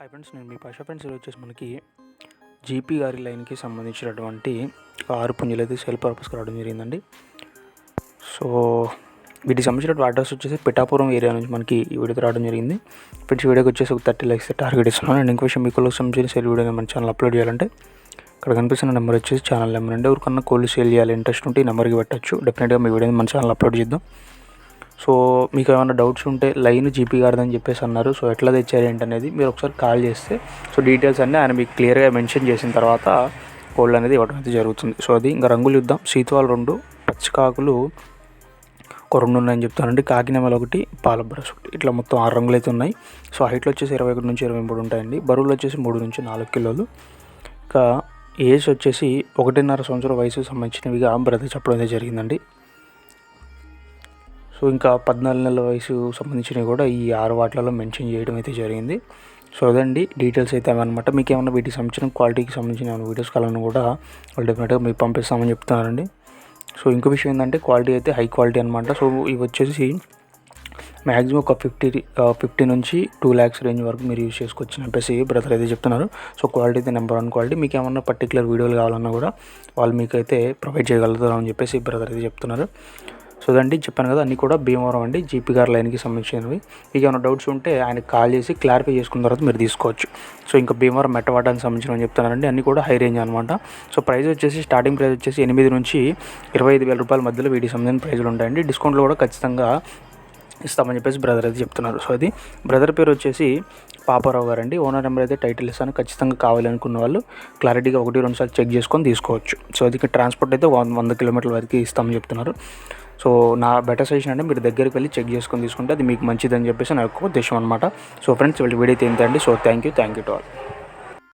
Hi friends నేను మీ Pasha friends. వచ్చేసి మనకి జీపీ గారి లైన్కి సంబంధించినటువంటి ఆరు పుంజులు అయితే సెల్ పర్పస్కి రావడం జరిగిందండి. సో వీటికి సంబంధించిన అడ్రస్ వచ్చేసి పిఠాపురం ఏరియా నుంచి మనకి ఈ వీడియోతో రావడం జరిగింది. ఫ్రెండ్స్ వీడియోకి వచ్చేసి ఒక థర్టీ లైక్స్ టార్గెట్ ఇస్తున్నాను. అండ్ ఇంకో విషయం మీకు సంబంధించిన సెల్ వీడియో మన ఛానల్ అప్లోడ్ చేయాలంటే ఇక్కడ కనిపిస్తున్న నెంబర్ వచ్చేసి ఛానల్ నెంబర్ అండి. ఎవరికన్నా కోళ్ళు సేల్ చేయాలి ఇంట్రెస్ట్ ఉంటే ఈ నెంబర్కి పెట్టచ్చు. డెఫినెట్గా మీ వీడియోని మన ఛానల్ అప్లోడ్ చేద్దాం. సో మీకు ఏమైనా డౌట్స్ ఉంటే లైన్ జీపీ గారిదని చెప్పేసి అన్నారు. సో ఎట్లా తెచ్చారు ఏంటనేది మీరు ఒకసారి కాల్ చేస్తే సో డీటెయిల్స్ అన్నీ ఆయన మీకు క్లియర్గా మెన్షన్ చేసిన తర్వాత కోల్డ్ అనేది ఇవ్వడం అయితే జరుగుతుంది. సో అది ఇంకా రంగులు ఇద్దాం. సీతువాలు రెండు పచ్చికాకులు ఒక రెండు ఉన్నాయని చెప్తానండి. కాకినెమల ఒకటి పాల బ్రష్ ఒకటి. ఇట్లా మొత్తం ఆరు రంగులు అయితే ఉన్నాయి. సో హైట్లో వచ్చేసి ఇరవై ఒకటి నుంచి ఇరవై మూడు ఉంటాయండి. బరువులు వచ్చేసి మూడు నుంచి నాలుగు కిలోలు. ఇంకా ఏజ్ వచ్చేసి ఒకటిన్నర సంవత్సరం వయసు సంబంధించినవిగా బ్రదర్ చెప్పడం అయితే జరిగిందండి. సో ఇంకా పద్నాలుగు నెలల వయసు సంబంధించినవి కూడా ఈ ఆరు వాటిలలో మెన్షన్ చేయడం అయితే జరిగింది. సో అదండి. డీటెయిల్స్ అయితే అనమాట మీకు ఏమైనా వీటికి సంబంధించిన క్వాలిటీకి సంబంధించిన ఏమైనా వీడియోస్ కావాలని కూడా వాళ్ళు డెఫినెట్గా మీకు పంపిస్తామని చెప్తున్నారండి. సో ఇంకో విషయం ఏంటంటే క్వాలిటీ అయితే హై క్వాలిటీ అనమాట సో ఇవి వచ్చేసి మ్యాక్సిమం ఒక ఫిఫ్టీ ఫిఫ్టీ నుంచి టూ ల్యాక్స్ రేంజ్ వరకు మీరు యూస్ చేసుకోవచ్చు అని చెప్పేసి బ్రదర్ అయితే చెప్తున్నారు. సో క్వాలిటీ అయితే నెంబర్ వన్ క్వాలిటీ. మీకు ఏమన్నా పర్టికులర్ వీడియోలు కావాలన్నా కూడా వాళ్ళు మీకు అయితే ప్రొవైడ్ చేయగలుగుతారు అని చెప్పేసి బ్రదర్ అయితే చెప్తున్నారు. సో చెప్పాను కదా అన్నీ కూడా భీమవరం అండి జీపీ గారి లైన్కి సంబంధించినవి. మీకు ఏమైనా డౌట్స్ ఉంటే ఆయనకి కాల్ చేసి క్లారిఫై చేసుకున్న తర్వాత మీరు తీసుకోవచ్చు. సో ఇంకా భీమవరం మెట్టవాటానికి సంబంధించిన చెప్తానండి అన్నీ కూడా హై రేంజ్ అనమాట. సో ప్రైస్ వచ్చేసి స్టార్టింగ్ ప్రైస్ వచ్చేసి ఎనిమిది నుంచి ఇరవై ఐదు వేల రూపాయల మధ్యలో వీటికి సంబంధించిన ప్రైజులు ఉంటాయండి. డిస్కౌంట్లో కూడా ఖచ్చితంగా ఇస్తామని చెప్పేసి బ్రదర్ అయితే చెప్తున్నారు. సో అది బ్రదర్ పేరు వచ్చేసి పాపారావు గారు అండి ఓనర్ నెంబర్ అయితే టైటిల్ ఇస్తాను. ఖచ్చితంగా కావాలనుకున్న వాళ్ళు క్లారిటీగా ఒకటి రెండు సార్లు చెక్ చేసుకొని తీసుకోవచ్చు. సో అది ట్రాన్స్పోర్ట్ అయితే వంద కిలోమీటర్ల వరకు ఇస్తామని చెప్తున్నారు. సో నా బెటర్ సజెషన్ అంటే మీరు దగ్గరికి వెళ్ళి చెక్ చేసుకొని తీసుకుంటే అది మీకు మంచిదని చెప్పేసి నా యొక్క ఉద్దేశం అనమాట సో ఫ్రెండ్స్ వీళ్ళు వీడియో అయితే అండి. So thank you thank you to all